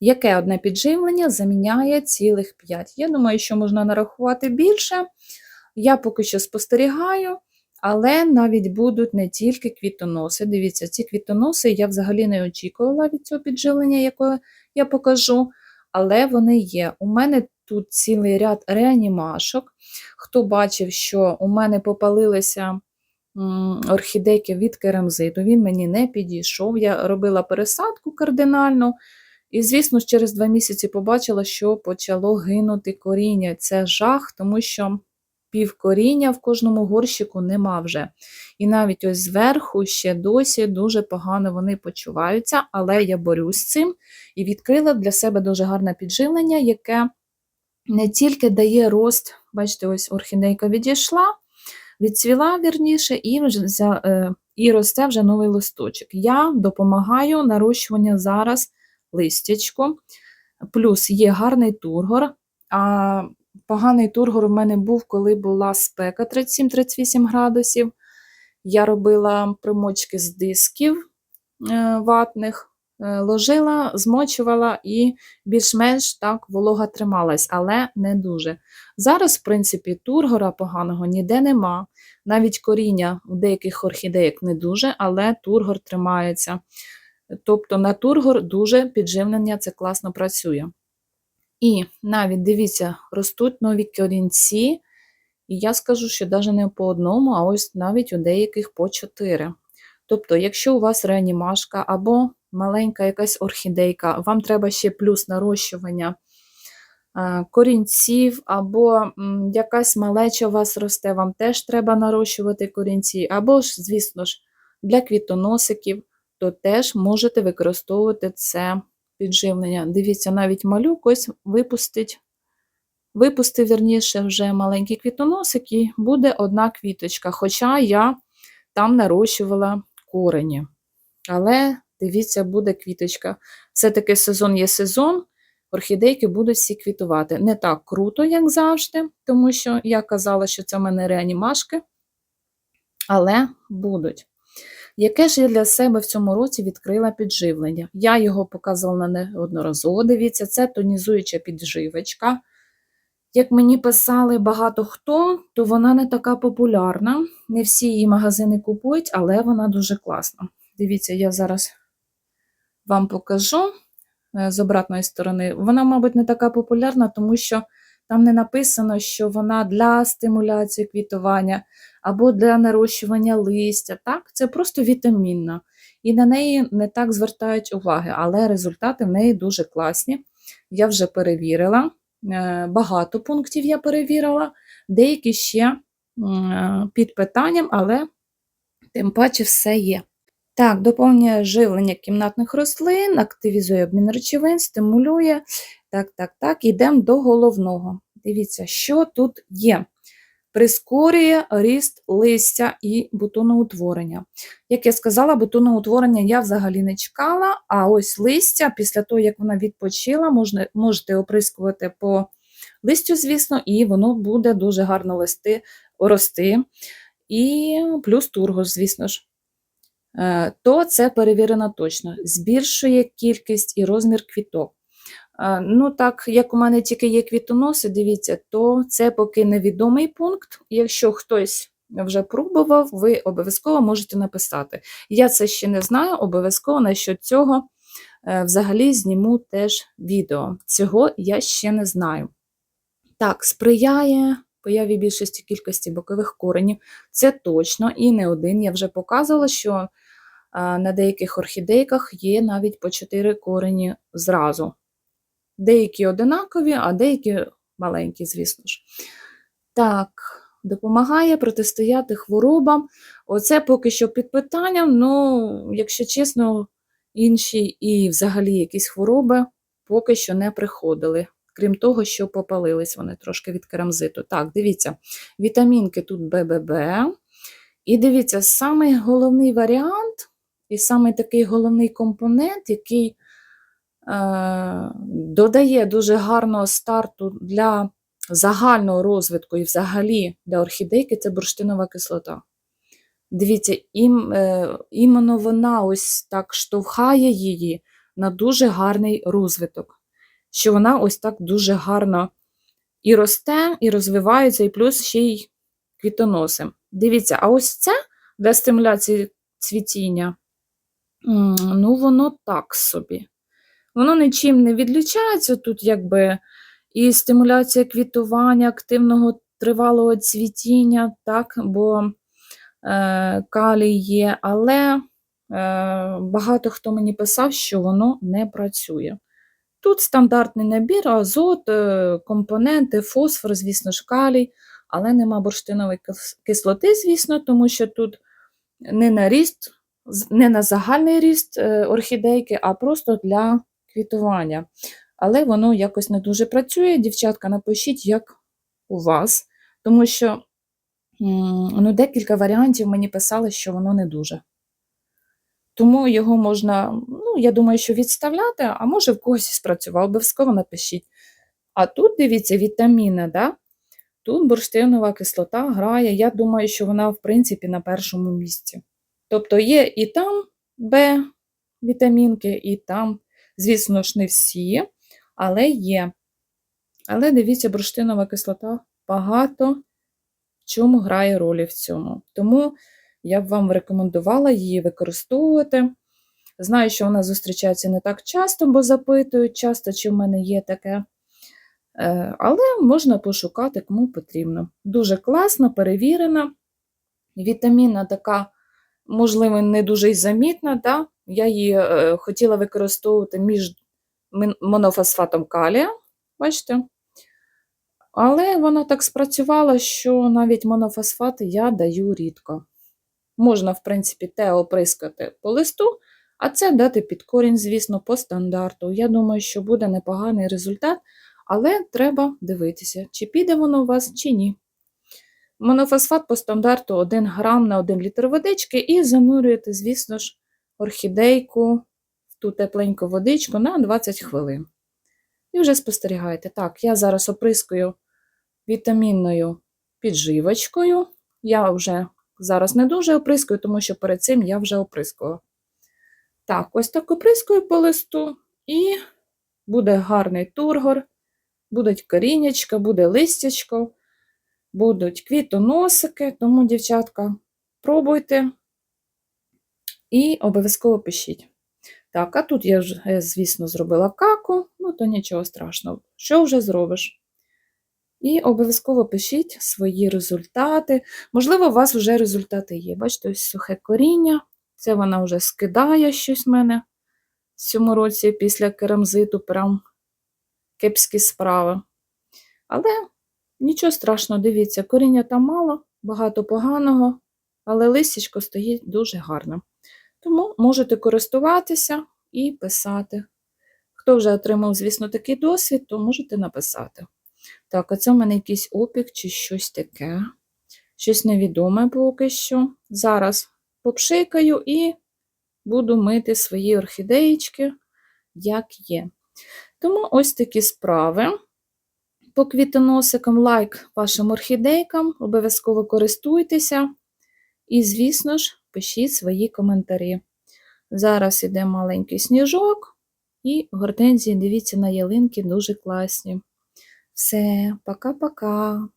Яке одне підживлення заміняє цілих 5? Я думаю, що можна нарахувати більше. Я поки що спостерігаю, але навіть будуть не тільки квітоноси. Дивіться, ці квітоноси я взагалі не очікувала від цього підживлення, яке я покажу, але вони є. У мене тут цілий ряд реанімашок. Хто бачив, що у мене попалилися орхідейки від керамзиту, він мені не підійшов. Я робила пересадку кардинальну. І, звісно через два місяці побачила, що почало гинути коріння. Це жах, тому що пів коріння в кожному горщику нема вже. І навіть ось зверху ще досі дуже погано вони почуваються, але я борюсь з цим і відкрила для себе дуже гарне підживлення, яке не тільки дає рост, бачите, ось орхідейка відійшла, відцвіла вірніше, і, вже, е, і росте вже новий листочок. Я допомагаю нарощуванню зараз листячку. Плюс є гарний тургор. А поганий тургор в мене був, коли була спека 37-38 градусів. Я робила примочки з дисків е, ватних, е, ложила, змочувала і більш-менш так волога трималась, але не дуже. Зараз, в принципі, тургора поганого ніде нема. Навіть коріння у деяких орхідеїк не дуже, але тургор тримається. Тобто на тургор дуже підживлення це класно працює. І навіть дивіться, ростуть нові корінці, і я скажу, що навіть не по одному, а ось навіть у деяких по чотири. Тобто, якщо у вас реанімашка або маленька якась орхідейка, вам треба ще плюс нарощування корінців, або якась малеча у вас росте, вам теж треба нарощувати корінці, або ж, звісно ж, для квітоносиків то теж можете використовувати це підживлення. Дивіться, навіть малюк ось випустить, випустив, вірніше, вже маленький квітоносик, і буде одна квіточка. Хоча я там нарощувала корені. Але дивіться, буде квіточка. Все-таки сезон є сезон, орхідейки будуть всі квітувати. Не так круто, як завжди, тому що я казала, що це в мене реанімашки, але будуть. Яке ж я для себе в цьому році відкрила підживлення? Я його показувала неодноразово. Дивіться, це тонізуюча підживочка. Як мені писали багато хто, то вона не така популярна. Не всі її магазини купують, але вона дуже класна. Дивіться, я зараз вам покажу е, з обратної сторони. Вона, мабуть, не така популярна, тому що там не написано, що вона для стимуляції квітування або для нарощування листя. Так, це просто вітамінна. І на неї не так звертають уваги, але результати в неї дуже класні. Я вже перевірила. е, Багато пунктів я перевірила, деякі ще е, під питанням, але тим паче все є. Так, доповнює живлення кімнатних рослин, активізує обмін речовин, стимулює. Так, так, так, йдемо до головного. Дивіться, що тут є. Прискорює ріст листя і бутоноутворення. Як я сказала, бутоноутворення я взагалі не чекала, а ось листя, після того, як вона відпочила, можна, можете оприскувати по листю, звісно, і воно буде дуже гарно листи, рости. І плюс тургош, звісно ж. Е, То це перевірено точно. Збільшує кількість і розмір квіток. Е, Ну, так, як у мене тільки є квітоноси, дивіться, то це поки невідомий пункт. Якщо хтось вже пробував, ви обов'язково можете написати. Я це ще не знаю, обов'язково насчет цього е, взагалі зніму теж відео. Цього я ще не знаю. Так, сприяє появі більшості кількості бокових коренів. Це точно, і не один. Я вже показувала, що на деяких орхідейках є навіть по 4 корені зразу. Деякі одинакові, а деякі маленькі, звісно ж. Так, допомагає протистояти хворобам. Оце поки що під питанням, ну, якщо чесно, інші і взагалі якісь хвороби поки що не приходили. Крім того, що попалились вони трошки від керамзиту. Так, дивіться, вітамінки тут БББ. І дивіться, самий головний варіант, і самий такий головний компонент, який додає дуже гарного старту для загального розвитку і взагалі для орхідейки, це бурштинова кислота. Дивіться, ім, е, іменно вона ось так штовхає її на дуже гарний розвиток. Що вона ось так дуже гарно і росте, і розвивається, і плюс ще й квітоноси. Дивіться, а ось це для стимуляції цвітіння, ну, воно так собі. Воно нічим не відлічається. Тут якби і стимуляція квітування, активного тривалого цвітіння, так, бо е, калій є, але е, багато хто мені писав, що воно не працює. Тут стандартний набір, азот, е, компоненти, фосфор, звісно ж, калій, але нема бурштинової кислоти, звісно, тому що тут не на ріст, не на загальний ріст е, орхідейки, а просто для квітування. Але воно якось не дуже працює. Дівчатка, напишіть, як у вас, тому що ну, декілька варіантів мені писали, що воно не дуже. Тому його можна, ну, я думаю, що відставляти, а може в когось спрацював, обов'язково напишіть. А тут, дивіться, вітаміни, да? тут бурштинова кислота грає. Я думаю, що вона, в принципі, на першому місці. Тобто є і там Б вітамінки, і там, звісно ж, не всі, але є. Але дивіться, бурштинова кислота багато в чому грає ролі в цьому. Тому я б вам рекомендувала її використовувати. Знаю, що вона зустрічається не так часто, бо запитують часто, чи в мене є таке. Е, Але можна пошукати, кому потрібно. Дуже класно, перевірена. Вітамінна така, можливо, не дуже й замітна. Да? Я її е, хотіла використовувати між монофосфатом калія. Бачите? Але вона так спрацювала, що навіть монофосфати я даю рідко. Можна, в принципі, те оприскати по листу, а це дати під корінь, звісно, по стандарту. Я думаю, що буде непоганий результат, але треба дивитися, чи піде воно у вас, чи ні. Монофосфат по стандарту 1 грам на 1 літр водички і занурюєте, звісно ж, орхідейку в ту тепленьку водичку на 20 хвилин. І вже спостерігаєте. Так, я зараз оприскую вітамінною підживочкою. Я вже зараз не дуже оприскую, тому що перед цим я вже оприскувала. Так, ось так оприскую по листу, і буде гарний тургор, будуть коріннячка, буде листячко, будуть квітоносики, тому, дівчатка, пробуйте і обов'язково пишіть. Так, а тут я е, звісно, зробила каку, ну то нічого страшного. Що вже зробиш? І обов'язково пишіть свої результати. Можливо, у вас вже результати є. Бачите, ось сухе коріння. Це вона вже скидає щось в мене в цьому році після керамзиту, прям кепські справи. Але нічого страшного, дивіться, коріння там мало, багато поганого, але листячко стоїть дуже гарно. Тому можете користуватися і писати. Хто вже отримав, звісно, такий досвід, то можете написати. Так, а це в мене якийсь опік чи щось таке. Щось невідоме поки що. Зараз попшикаю і буду мити свої орхідеєчки, як є. Тому ось такі справи. По квітоносикам лайк вашим орхідейкам, обов'язково користуйтеся. І, звісно ж, пишіть свої коментарі. Зараз іде маленький сніжок, і гортензії, дивіться, на ялинки дуже класні. Все, пока-пока.